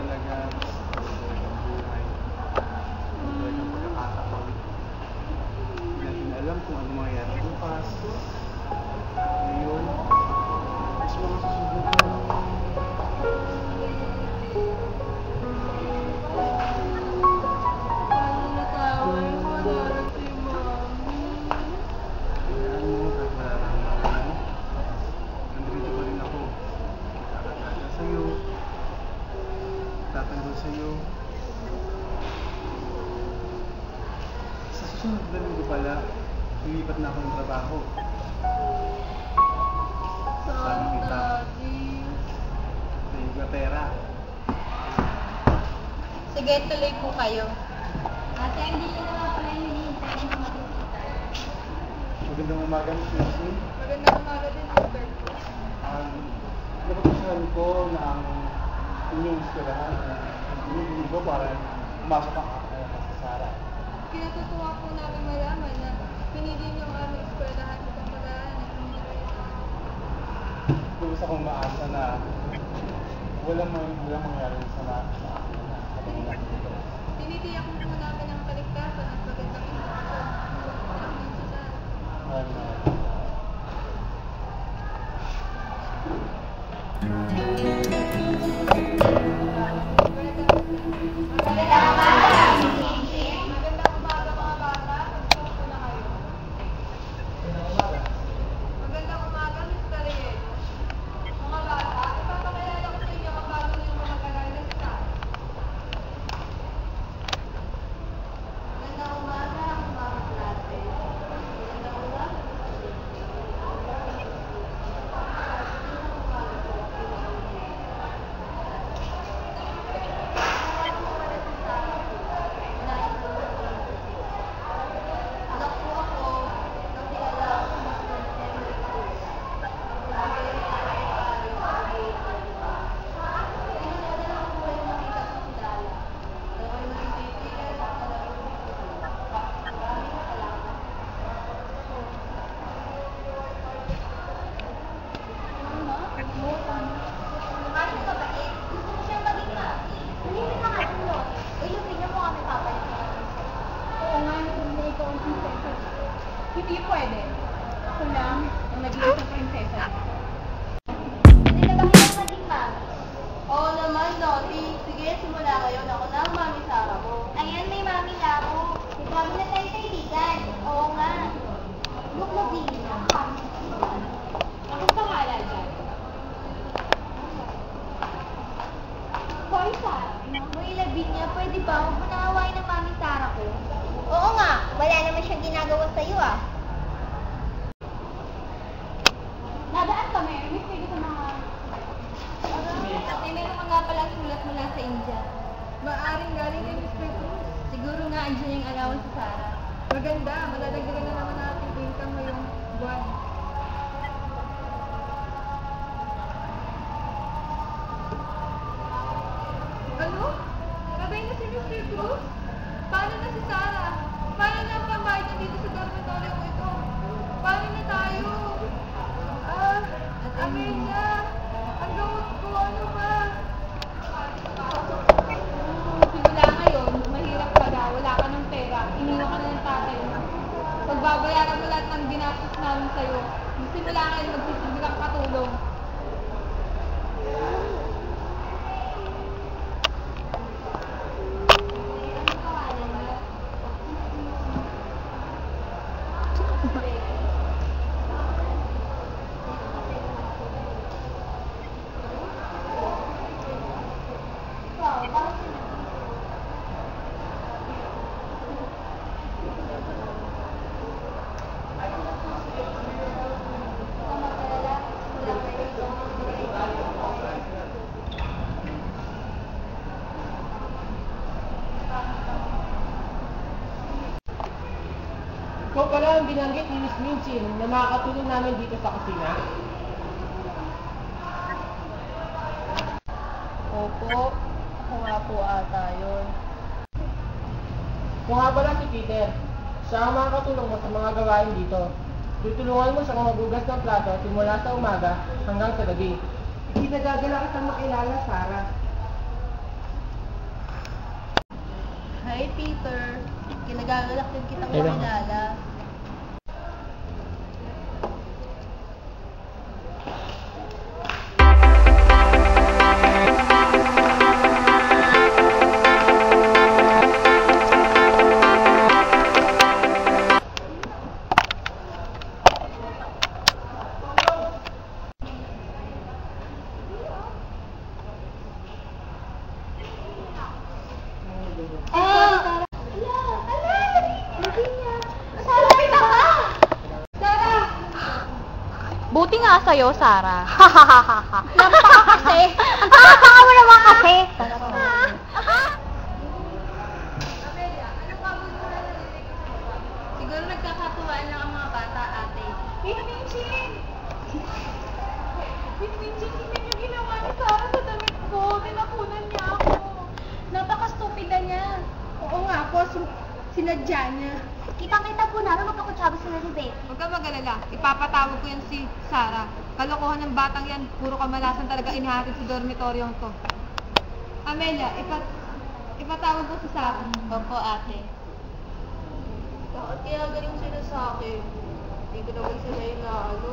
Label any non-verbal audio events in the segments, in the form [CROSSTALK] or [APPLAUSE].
talaga. Ganun ang buhay. Ganun talaga ang pagkakataon. Hindi natin alam kung ano mangyayari bukas. Lilipat na ako ng trabaho. Saan, kita? Daddy? Sa Inglaterra. Sige, tuloy po kayo. Ate, hindi ko na pala yung hinihintay ng mga bisita. Magandang umaga, Miss Lucy. Magandang umaga din, Mr. Um, napapasahan ko na ang inyong ay binibili ko para pumasok ang uh, sa Sara. Kinatutuwa po namin malaman na pinili niyo ang aming eskwelahan pag-aaral ng inyong Gusto kong maasa na walang, may, walang mangyari sa na Hindi pwede. Ako lang ang sa prinsesa. Hindi na kayo maging mami? Oo naman. Sige, simula ngayon. Ako na ang mami Sara mo. Ayan, may mami. May mami na tayo kaibigan. Oo nga. Look mo din. Anong pangalan dyan? Hoy, Sara. Hoy, Lavinia, pwede ba? Huwag mo nang awayin ng mami Sara ko. Oo nga. Wala naman siyang ginagawa sa'yo ah. Nadaan kami. Miss kayo sa mga... Ate, meron ka nga palang sulat mula sa India. Maaring galing kay Mr. Cruz. Siguro nga andyan yung allowance sa Sara. Maganda, madadagdagan na naman natin income ngayong buwan. Ano? Sabay na si Mr. Cruz? Paano na si Sarah? Paano na ang pambayad niya dito sa dormitory ko ito? Paano na tayo? Ah, Amelia, ang gamot ko, ano ba? Simula ngayon, mahirap ka daw. Wala ka ng pera. Iniwan ka na ng tatay mo. Pagbabayaran mo lahat ng ginastos namin sa'yo. Magsisilbi kang katulong. Wala Ikaw pala ang binanggit ni Miss Minchin na makakatulong namin dito sa kusina. Opo, ako nga po ata yun. Kung nga pala si Peter, siya ang makakatulong mo sa mga gawain dito. Tutulungan mo siyang magugas ng plato simula sa umaga hanggang sa gabi. Hindi nagagala kitang makilala, Sarah. Hi, Peter. Kinagagalak din kitang Hello. Buti nga sa'yo, Sarah. [LAUGHS] Napaka kasi. Ang tapaka mo naman kasi. Siguro nagkakatuwaan lang ang mga bata, ate. Miss Minchin! Miss Minchin, hindi niyo ginawa ni Sarah sa damit ko. Tinakunan niya ako. Napaka-stupida niya. Oo nga po, sin- sinadya niya. Kitang-kita po namin magkakutsaba sila ni Becky. Huwag ka mag-alala. Ipapatawag ko yan si Sarah. Kalokohan ng batang yan. Puro kamalasan talaga inihatid sa dormitoryong to. Amelia, ipat ipatawag ko si Sarah. Opo, ate. Bakit kaya ganun sila sa akin? Hindi ko naman sila yung na ano.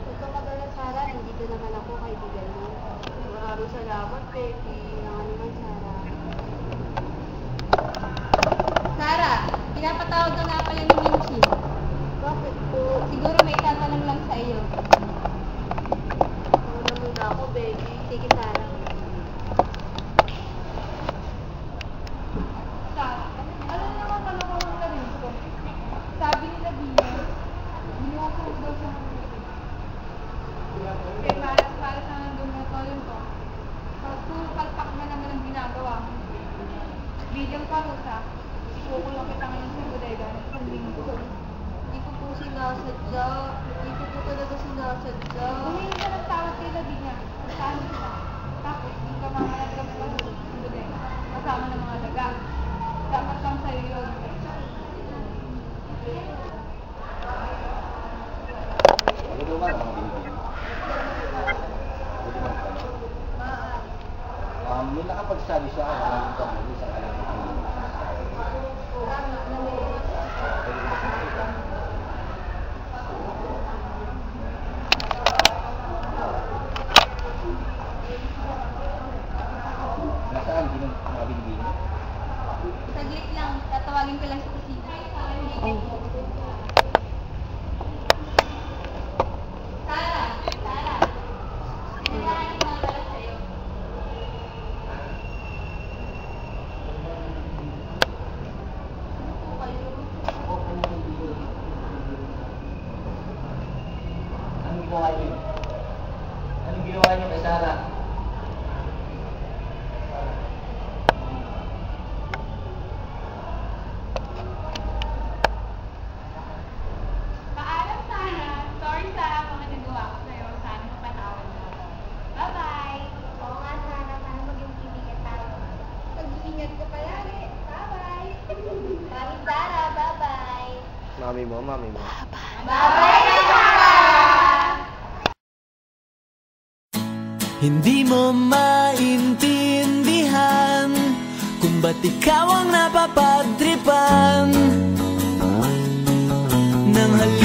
Huwag kang mag-alala, Sarah. Nandito naman ako, kaibigan mo. Maraming salamat, Becky. Na naman, Sarah. Sarah, pinapatawag ka nga pala ni Minchi. Bakit po? Siguro may tatanong lang sa iyo. Ano na muna ako, Becky? Sige, Sarah. Sarah, ano na naman kalokohan na rin ko? Sabi nila Bina, binuha ko daw sa Kaya para, para sa dormitoryong ko. Tapos puro palpak na naman ang ginagawa mo. Bidyang parusa, kukulong kita ngayon sa bodega ng isang linggo. Hindi ko po sinasadya. Hindi ko po talaga sinasadya. Humingi ka ng tawad kay Lavinia. Saan kita? Tapos, hindi ka mamalag pa sa bodega. Kasama ng mga daga. Dapat lang sa'yo yun. Ano naman ang mga ganyan? Pwede naman pala. Um, yung nakapagsabi siya, alam ko kami sa kanyang Nasaan? Hindi nang mga binibigyan? Saglit lang. Tatawagin ko lang sa kusina. Sarah! Sarah! Kailangan ko mga dala sa'yo. Anong ginawa niyo? Niyo kay Sarah? Paalam, Sarah. Sorry, Sarah, mga nagawa ko sa'yo. Sana mapatawad mo. Bye-bye! Oo nga, Sarah. Sana maging kaibigan tayo. Mag-ingat ka palagi. Bye-bye! [LAUGHS] Mami Sarah, bye-bye. Mami mo, mami mo. Bye-bye, Hindi mo maintindihan Kung ba't ikaw ang napapadripan. Nang halika